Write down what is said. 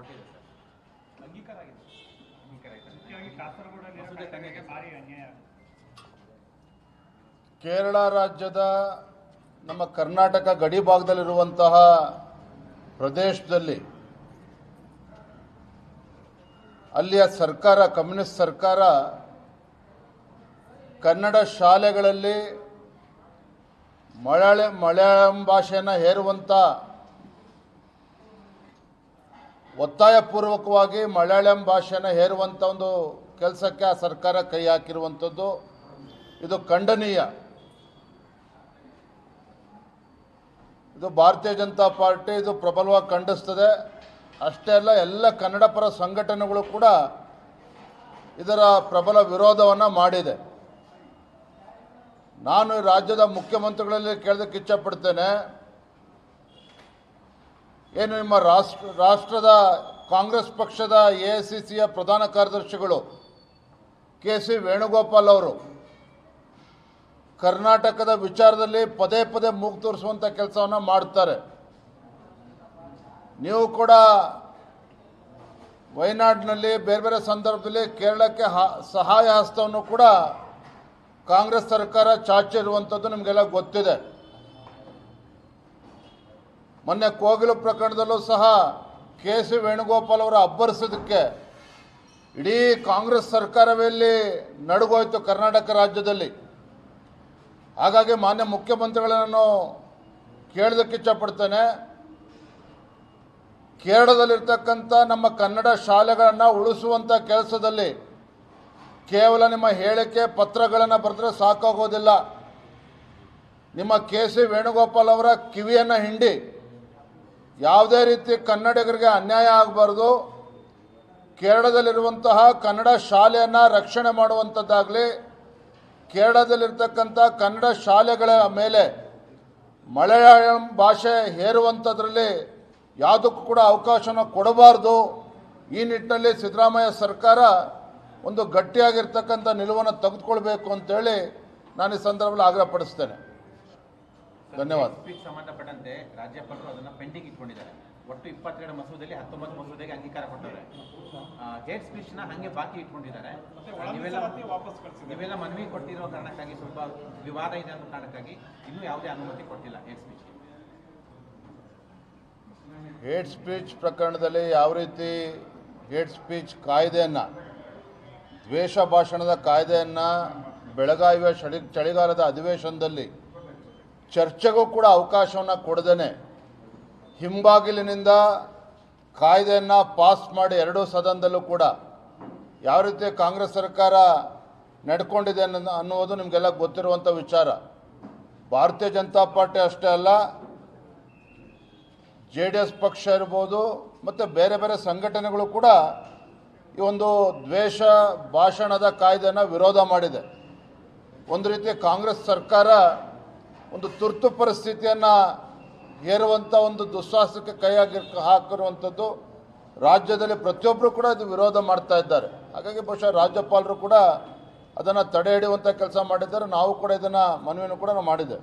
ಕೊಟ್ಟಿದೆ ಸರ್ ಅಂಗೀಕಾರ ಆಗಿದೆ ಅಂಗೀಕಾರ ಆಯ್ತಾ? ಮುಖ್ಯವಾಗಿ ಕಾಸರಗೋಡಲ್ಲಿ ಮಸೂದೆ ತಂದಿದೆ. ಭಾರಿ ಅನ್ಯಾಯ ಕೇರಳ ರಾಜ್ಯದ ನಮ್ಮ ಕರ್ನಾಟಕ ಗಡಿ ಭಾಗದಲ್ಲಿರುವಂತಹ ಪ್ರದೇಶದಲ್ಲಿ ಅಲ್ಲಿಯ ಸರ್ಕಾರ ಕಮ್ಯುನಿಸ್ಟ್ ಸರ್ಕಾರ ಕನ್ನಡ ಶಾಲೆಗಳಲ್ಲಿ ಮಲಯಾಳ ಮಲಯಾಳಂ ಭಾಷೆಯನ್ನು ಹೇರುವಂಥ ಒತ್ತಾಯಪೂರ್ವಕವಾಗಿ ಮಲಯಾಳಂ ಭಾಷೆನ ಹೇರುವಂಥ ಒಂದು ಕೆಲಸಕ್ಕೆ ಆ ಸರ್ಕಾರ ಕೈ ಹಾಕಿರುವಂಥದ್ದು ಇದು ಖಂಡನೀಯ. ಇದು ಭಾರತೀಯ ಜನತಾ ಪಾರ್ಟಿ ಇದು ಪ್ರಬಲವಾಗಿ ಖಂಡಿಸ್ತದೆ. ಅಷ್ಟೇ ಅಲ್ಲ, ಎಲ್ಲ ಕನ್ನಡ ಪರ ಸಂಘಟನೆಗಳು ಕೂಡ ಇದರ ಪ್ರಬಲ ವಿರೋಧವನ್ನು ಮಾಡಿದೆ. ನಾನು ರಾಜ್ಯದ ಮುಖ್ಯಮಂತ್ರಿಗಳಲ್ಲಿ ಕೇಳೋದಕ್ಕೆ ಇಚ್ಛಪಡ್ತೇನೆ. ಏನು ನಿಮ್ಮ ರಾಷ್ಟ್ರ, ರಾಷ್ಟ್ರದ ಕಾಂಗ್ರೆಸ್ ಪಕ್ಷದ ಎ ಐ ಸಿ ಸಿಯ ಪ್ರಧಾನ ಕಾರ್ಯದರ್ಶಿಗಳು ಕೆ ಸಿ ವೇಣುಗೋಪಾಲ್ ಅವರು ಕರ್ನಾಟಕದ ವಿಚಾರದಲ್ಲಿ ಪದೇ ಪದೇ ಮೂಗು ತೋರಿಸುವಂಥ ಕೆಲಸವನ್ನು ಮಾಡ್ತಾರೆ ನೀವು ಕೂಡ ವಯನಾಡಿನಲ್ಲಿ ಬೇರೆ ಬೇರೆ ಸಂದರ್ಭದಲ್ಲಿ ಕೇರಳಕ್ಕೆ ಸಹಾಯ ಹಸ್ತವನ್ನು ಕೂಡ ಕಾಂಗ್ರೆಸ್ ಸರ್ಕಾರ ಚಾಚಿರುವಂಥದ್ದು ನಿಮಗೆಲ್ಲ ಗೊತ್ತಿದೆ. ಮೊನ್ನೆ ಕೋಗಿಲು ಪ್ರಕರಣದಲ್ಲೂ ಸಹ ಕೆ ಸಿ ವೇಣುಗೋಪಾಲ್ ಅವರು ಅಬ್ಬರಿಸೋದಕ್ಕೆ ಇಡೀ ಕಾಂಗ್ರೆಸ್ ಸರ್ಕಾರವೇ ನಡುಗೋಯ್ತು ಕರ್ನಾಟಕ ರಾಜ್ಯದಲ್ಲಿ. ಹಾಗಾಗಿ ಮಾನ್ಯ ಮುಖ್ಯಮಂತ್ರಿಗಳನ್ನು ಕೇಳೋದಕ್ಕೆ ಇಚ್ಛಪಡ್ತೇನೆ. ಕೇರಳದಲ್ಲಿರ್ತಕ್ಕಂಥ ನಮ್ಮ ಕನ್ನಡ ಶಾಲೆಗಳನ್ನು ಉಳಿಸುವಂಥ ಕೆಲಸದಲ್ಲಿ ಕೇವಲ ನಿಮ್ಮ ಹೇಳಿಕೆ, ಪತ್ರಗಳನ್ನು ಬರೆದ್ರೆ ಸಾಕಾಗೋದಿಲ್ಲ. ನಿಮ್ಮ ಕೆ ಸಿ ವೇಣುಗೋಪಾಲ್ ಅವರ ಕಿವಿಯನ್ನು ಹಿಂಡಿ. ಯಾವುದೇ ರೀತಿ ಕನ್ನಡಿಗರಿಗೆ ಅನ್ಯಾಯ ಆಗಬಾರ್ದು, ಕೇರಳದಲ್ಲಿರುವಂತಹ ಕನ್ನಡ ಶಾಲೆಯನ್ನು ರಕ್ಷಣೆ ಮಾಡುವಂಥದ್ದಾಗಲಿ, ಕೇರಳದಲ್ಲಿರ್ತಕ್ಕಂಥ ಕನ್ನಡ ಶಾಲೆಗಳ ಮೇಲೆ ಮಲಯಾಳಂ ಭಾಷೆ ಹೇರುವಂಥದ್ರಲ್ಲಿ ಯಾವುದಕ್ಕೂ ಕೂಡ ಅವಕಾಶನ ಕೊಡಬಾರ್ದು. ಈ ನಿಟ್ಟಿನಲ್ಲಿ ಸಿದ್ದರಾಮಯ್ಯ ಸರ್ಕಾರ ಒಂದು ಗಟ್ಟಿಯಾಗಿರ್ತಕ್ಕಂಥ ನಿಲುವನ್ನು ತೆಗೆದುಕೊಳ್ಬೇಕು ಅಂತೇಳಿ ನಾನು ಈ ಸಂದರ್ಭದಲ್ಲಿ ಆಗ್ರಹಪಡಿಸ್ತೇನೆ. ಧನ್ಯವಾದ. ಸ್ಪೀಚ್ ಸಂಬಂಧಪಟ್ಟಂತೆ ರಾಜ್ಯಪಾಲರು ಅದನ್ನ ಪೆಂಡಿಂಗ್ ಇಟ್ಕೊಂಡಿದ್ದಾರೆ. ಒಟ್ಟು ಇಪ್ಪತ್ತೆರಡು ಮಸೂದೆಯಲ್ಲಿ ಹತ್ತೊಂಬತ್ತು ಮಸೂದೆಗೆ ಅಂಗೀಕಾರ ಕೊಟ್ಟಿದ್ದಾರೆ ಹೇಟ್ ಸ್ಪೀಚ್ನ ಹಂಗೆ ಬಾಕಿ ಇಟ್ಕೊಂಡಿದ್ದಾರೆ. ನೀವೆಲ್ಲ ಮನವಿ ಕೊಟ್ಟಿರೋ ಕಾರಣಕ್ಕಾಗಿ ಸ್ವಲ್ಪ ವಿವಾದ ಇದೆ ಅನ್ನೋ ಕಾರಣಕ್ಕಾಗಿ ಇನ್ನೂ ಯಾವುದೇ ಅನುಮತಿ ಕೊಟ್ಟಿಲ್ಲ ಹೇಟ್ ಸ್ಪೀಚ್ ಹೇಟ್ ಸ್ಪೀಚ್ ಪ್ರಕರಣದಲ್ಲಿ ಯಾವ ರೀತಿ ಹೇಟ್ ಸ್ಪೀಚ್ ಕಾಯ್ದೆಯನ್ನ ದ್ವೇಷ ಭಾಷಣದ ಕಾಯ್ದೆಯನ್ನ ಬೆಳಗಾವಿಯ ಚಳಿ ಚಳಿಗಾಲದ ಅಧಿವೇಶನದಲ್ಲಿ ಚರ್ಚೆಗೂ ಕೂಡ ಅವಕಾಶವನ್ನು ಕೊಡದೇನೆ. ಹಿಂಬಾಗಿಲಿನಿಂದ ಕಾಯ್ದೆಯನ್ನು ಪಾಸ್ ಮಾಡಿ ಎರಡೂ ಸದನದಲ್ಲೂ ಕೂಡ ಯಾವ ರೀತಿ ಕಾಂಗ್ರೆಸ್ ಸರ್ಕಾರ ನಡ್ಕೊಂಡಿದೆ ಅನ್ನೋ ಅನ್ನುವುದು ನಿಮಗೆಲ್ಲ ಗೊತ್ತಿರುವಂಥ ವಿಚಾರ. ಭಾರತೀಯ ಜನತಾ ಪಾರ್ಟಿ ಅಷ್ಟೇ ಅಲ್ಲ, ಜೆ ಡಿ ಎಸ್ ಪಕ್ಷ ಇರ್ಬೋದು ಮತ್ತು ಬೇರೆ ಬೇರೆ ಸಂಘಟನೆಗಳು ಕೂಡ ಈ ಒಂದು ದ್ವೇಷ, ಭಾಷಣದ ಕಾಯ್ದೆಯನ್ನು ವಿರೋಧ ಮಾಡಿದೆ. ಒಂದು ರೀತಿ ಕಾಂಗ್ರೆಸ್ ಸರ್ಕಾರ ಒಂದು ತುರ್ತು ಪರಿಸ್ಥಿತಿಯನ್ನು ಹೇರುವಂಥ ಒಂದು ದುಸ್ಸಾಹಸಕ್ಕೆ ಕೈಯಾಗಿ ಹಾಕಿ ಹಾಕಿರುವಂಥದ್ದು ರಾಜ್ಯದಲ್ಲಿ ಪ್ರತಿಯೊಬ್ಬರು ಕೂಡ ಇದು ವಿರೋಧ ಮಾಡ್ತಾ ಇದ್ದಾರೆ. ಹಾಗಾಗಿ ಬಹುಶಃ ರಾಜ್ಯಪಾಲರು ಕೂಡ ಅದನ್ನು ತಡೆ ಹಿಡಿಯುವಂಥ ಕೆಲಸ ಮಾಡಿದ್ದಾರೆ. ನಾವು ಕೂಡ ಇದನ್ನು ಮನವಿಯನ್ನು ಕೂಡ ನಾವು ಮಾಡಿದ್ದೇವೆ.